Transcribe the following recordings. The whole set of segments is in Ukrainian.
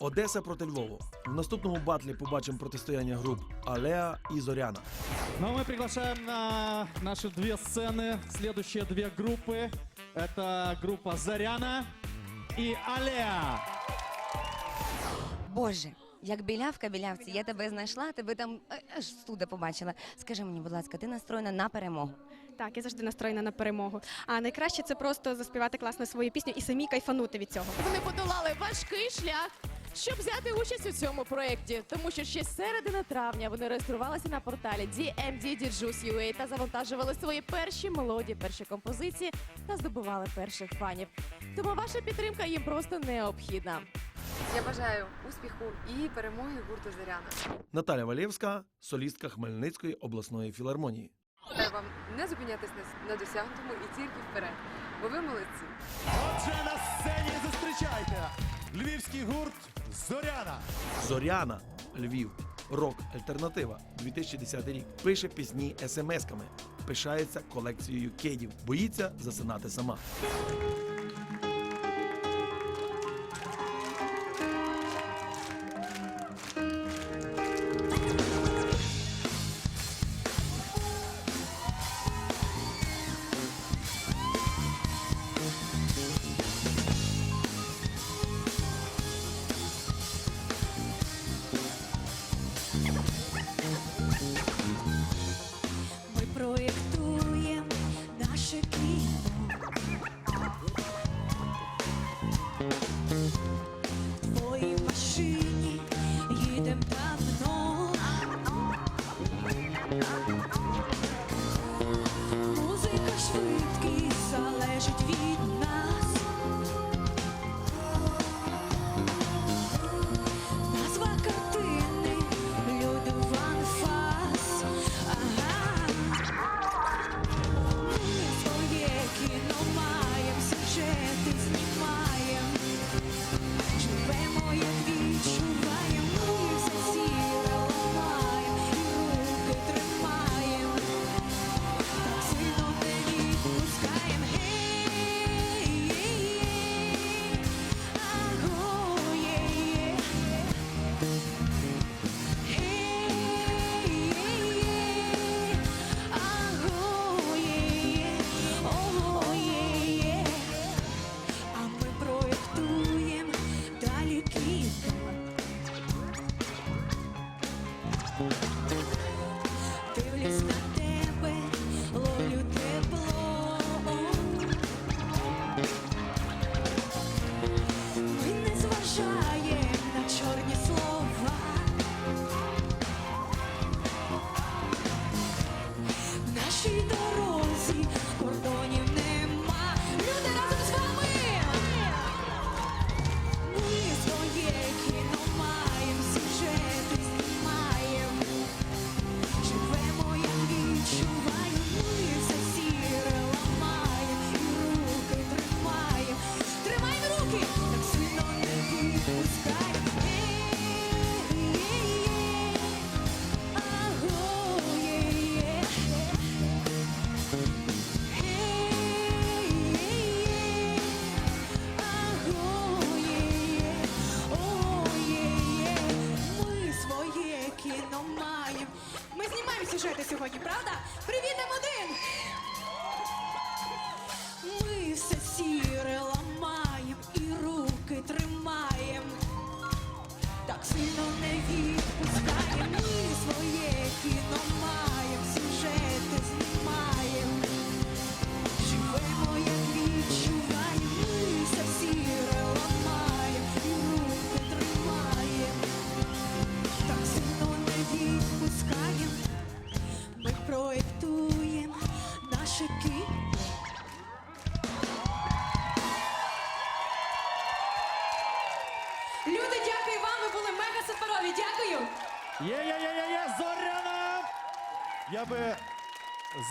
Одеса проти Львову. В наступному батлі побачимо протистояння груп Алеа і Зоряна. Но мы приглашаем на наши две сцены следующие две группы. Это группа Заряна и Алеа. Боже, як білявка білявці, я тебе знайшла, тебе там е, аж студа побачила. Скажи мені, будь ласка, ти настроєна на перемогу. Так, я завжди настроєна на перемогу. А найкраще це просто заспівати класно свою пісню і самі кайфанути від цього. Вони подолали важкий шлях, щоб взяти участь у цьому проєкті, тому що ще з середини травня вони реєструвалися на порталі DMD Juice та завантажували свої перші мелодії, перші композиції та здобували перших фанів. Тому ваша підтримка їм просто необхідна. Я бажаю успіху і перемоги гурту Зоряна. Наталя Валєвська, солістка Хмельницької обласної філармонії. Вам не зупинятись на, на досягнутому і тільки вперед, бо ви молодці. Отже, на сцені зустрічайте львівський гурт Зоряна. Зоряна, Львів, рок альтернатива, 2010 рік. Пише пісні смс-ками, пишається колекцією кедів, боїться засинати сама. Сюжети сьогодні, правда? Привіт,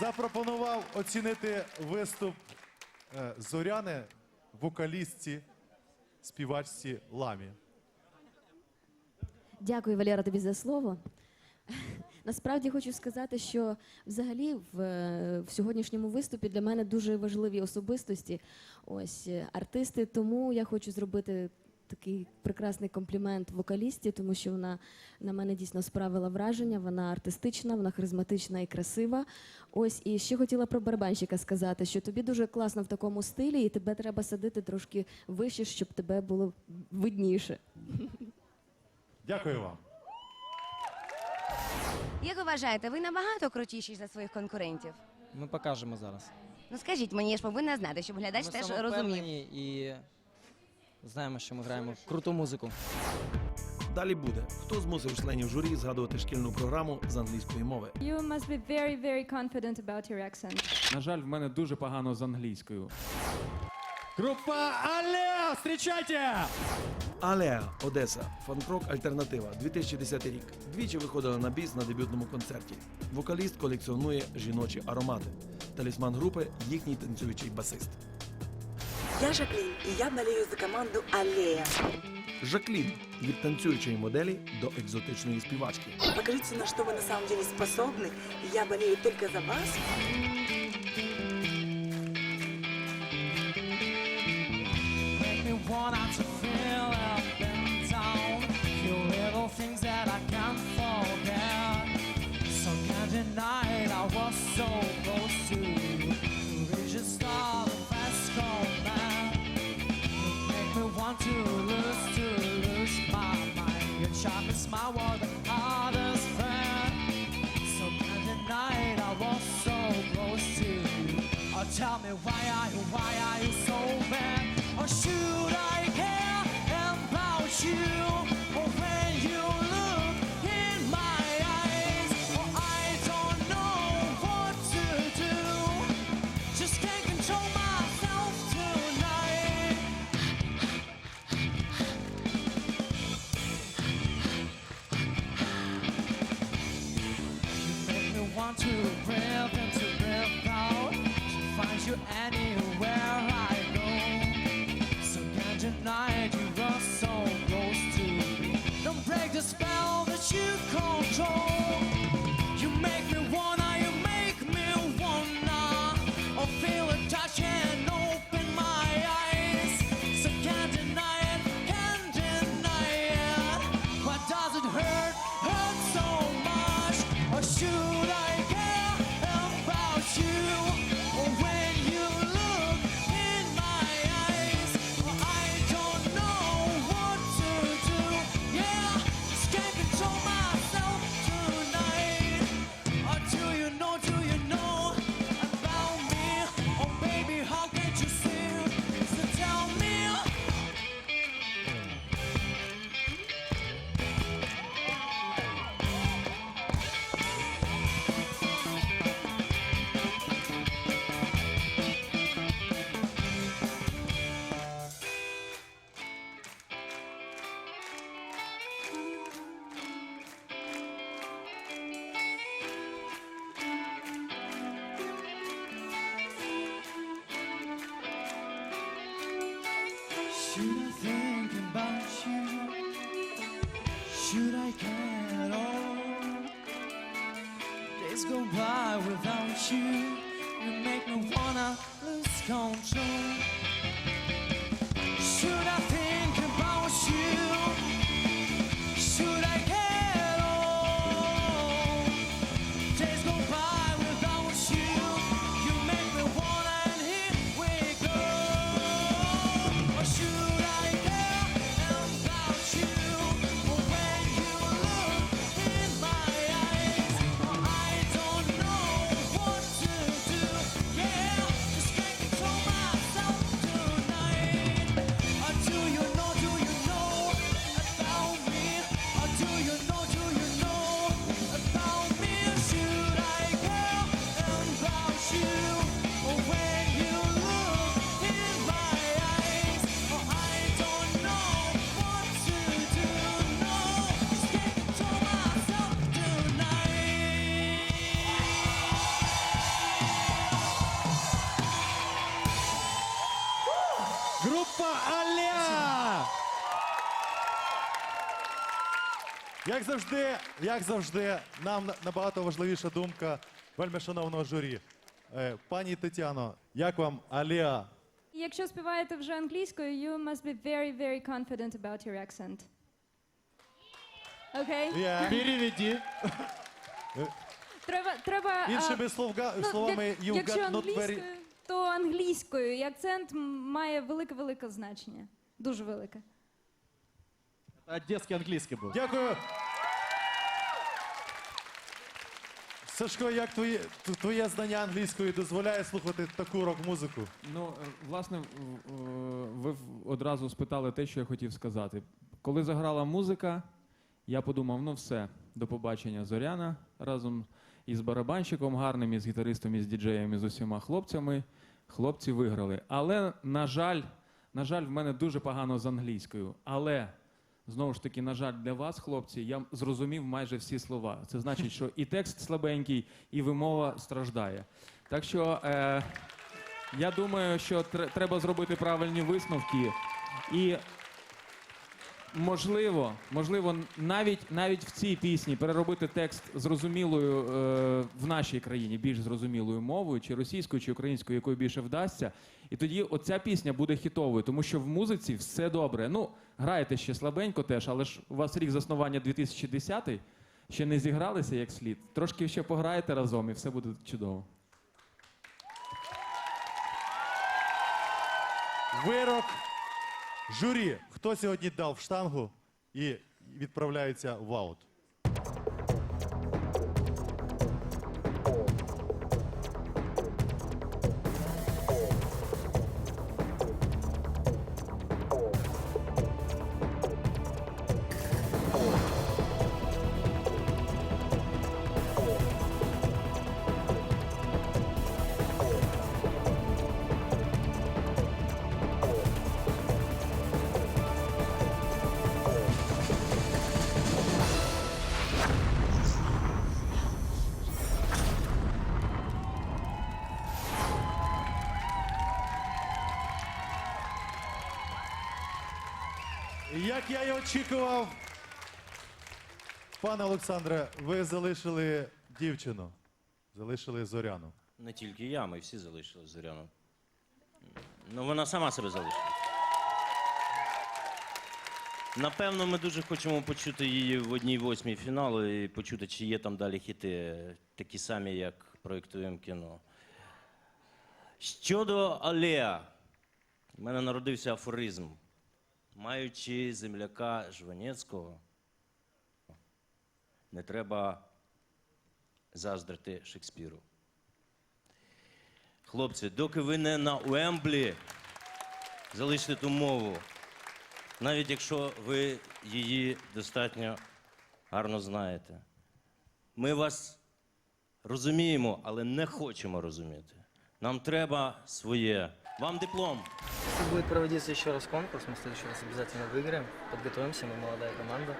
запропонував оцінити виступ е, Зоряни, вокалістці, співачці Ламі. Дякую, Валера, тобі за слово. Насправді хочу сказати, що взагалі в, е, в сьогоднішньому виступі для мене дуже важливі особистості, ось е, артисти. Тому я хочу зробити такий прекрасний комплімент вокалісті, тому що вона на мене дійсно справила враження. Вона артистична, вона харизматична і красива. Ось і ще хотіла про барабанщика сказати, що тобі дуже класно в такому стилі, і тебе треба садити трошки вище, щоб тебе було видніше. Дякую вам. Як ви вважаєте, ви набагато крутіші за своїх конкурентів? Ми покажемо зараз. Ну скажіть мені, я ж повинна знати, щоб глядач ми теж розумів. самовпевнені і знаємо, що ми граємо круту музику. Далі буде хто змусив членів журі згадувати шкільну програму з англійської мови. You must be very, very confident about your accent. На жаль, в мене дуже погано з англійською. Группа Алле, встречайте! Алеа Одеса, фанк-рок альтернатива, 2010 рік. Двічі виходила на біс на дебютному концерті. Вокаліст колекціонує жіночі аромати. Талісман групи їхній танцюючий басист. Я Жаклін, і я болею за команду Аллея. Жаклін від танцюючої моделі до екзотичної співачки. Покажите, на что вы на самом деле способны, я болею только за вас. Night I was so close to I. go by without you. You make me wanna lose control. Як завжди, як завжди, нам набагато важливіша думка вельми шановного журі. Е, Пані Тетяно, як вам Аліа? Якщо співаєте вже англійською, you must be very, very confident about your accent. Окей? Yeah. Переведи. Треба, треба... а, Іншими словга, ну, словами, як- you якщо got not very... англійською, то англійською. І акцент м, має велике-велике значення. Дуже велике. Одесский английский был. Дякую. Сашко, як твоє, т- твоє знання англійської дозволяє слухати таку рок-музику? Ну, е, власне, в- е, ви в- одразу спитали те, що я хотів сказати. Коли заграла музика, я подумав: ну все, до побачення Зоряна разом із барабанщиком гарним, із гітаристом, із діджеєм, і з усіма хлопцями. Хлопці виграли. Але, на жаль, на жаль, в мене дуже погано з англійською. Але знову ж таки, на жаль, для вас, хлопці, я зрозумів майже всі слова. Це значить, що і текст слабенький, і вимова страждає. Так що е, я думаю, що тр- треба зробити правильні висновки. І можливо, можливо, навіть навіть в цій пісні переробити текст зрозумілою е, в нашій країні, більш зрозумілою мовою, чи російською, чи українською, якою більше вдасться. І тоді оця пісня буде хітовою, тому що в музиці все добре. Ну, граєте ще слабенько теж, але ж у вас рік заснування 2010 ще не зігралися як слід. Трошки ще пограєте разом, і все буде чудово. Вирок журі. Хто сьогодні дав штангу і відправляється в аут? Я і очікував, пане Олександре, ви залишили дівчину, залишили зоряну. Не тільки я, ми всі залишили Зоряну. Ну, вона сама себе залишила. Напевно, ми дуже хочемо почути її в одній восьмій фіналу і почути, чи є там далі хіти, такі самі, як проєктуємо кіно. Щодо Алея, в мене народився афоризм. Маючи земляка Жванецького, не треба заздрити Шекспіру. Хлопці, доки ви не на Уемблі, залиште ту мову. Навіть якщо ви її достатньо гарно знаєте. Ми вас розуміємо, але не хочемо розуміти. Нам треба своє. Вам диплом. Будет проводиться еще раз конкурс, мы в следующий раз обязательно выиграем. Подготовимся, мы молодая команда.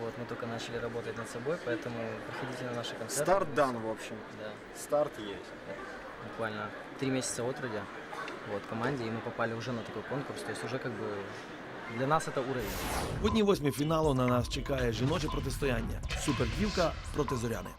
Вот, мы только начали работать над собой, поэтому приходите на наши концерты. Старт дан, в общем. Да, Старт есть. буквально три месяца от рода вот, команде, и мы попали уже на такой конкурс. То есть уже как бы для нас это уровень. В одній восьмій фіналу на нас чекає жіноче протистояння. Супердівка проти зоряни.